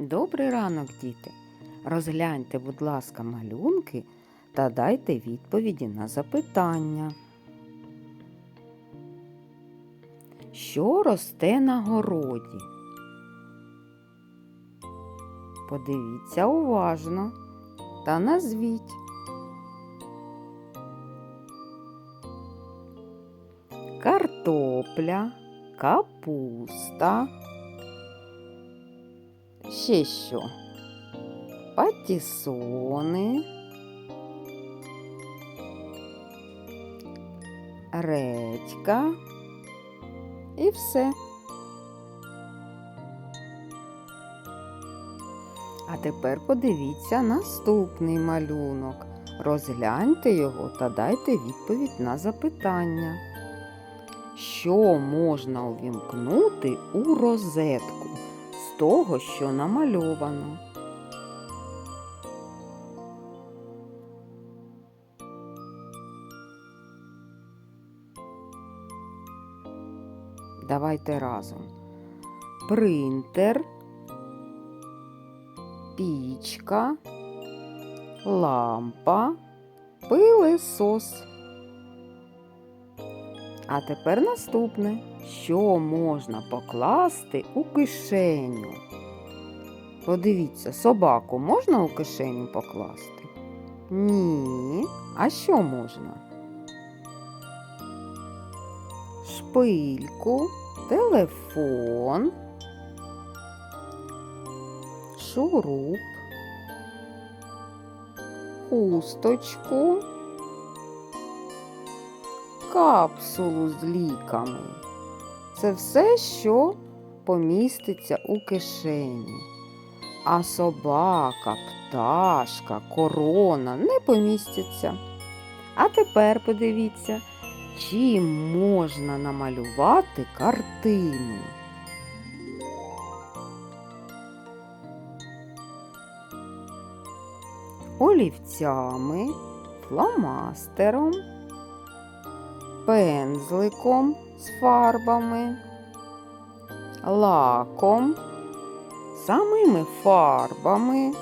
Добрий ранок, діти. Розгляньте, будь ласка, малюнки та дайте відповіді на запитання. Що росте на городі? Подивіться уважно та назвіть. Картопля, капуста. Ще що? Патісони. Редька. І все. А тепер подивіться наступний малюнок. Розгляньте його та дайте відповідь на запитання. Що можна увімкнути у розетку того, що намальовано? Давайте разом. Принтер, пічка, лампа, пилисос. А тепер наступне. Що можна покласти у кишеню? Подивіться, собаку можна у кишеню покласти? Ні. А що можна? Шпильку, телефон, шуруп, хусточку, капсулу з ліками. Це все, що поміститься у кишені. А собака, пташка, корона не помістяться. А тепер подивіться, чим можна намалювати картину. Олівцями, фломастером, пензликом з фарбами, лаком, самими фарбами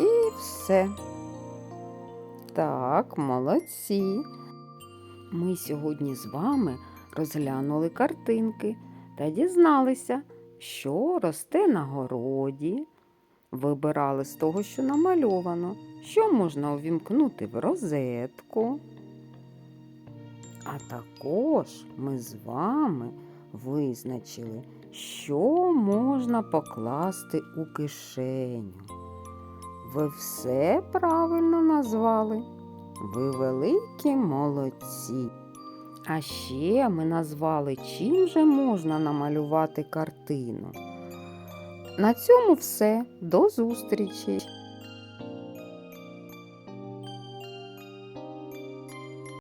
і все. Так, молодці. Ми сьогодні з вами розглянули картинки та дізналися, що росте на городі. Вибирали з того, що намальовано, що можна увімкнути в розетку. А також ми з вами визначили, що можна покласти у кишеню. Ви все правильно назвали. Ви великі молодці. А ще ми назвали, чим же можна намалювати картину. На цьому все. До зустрічі!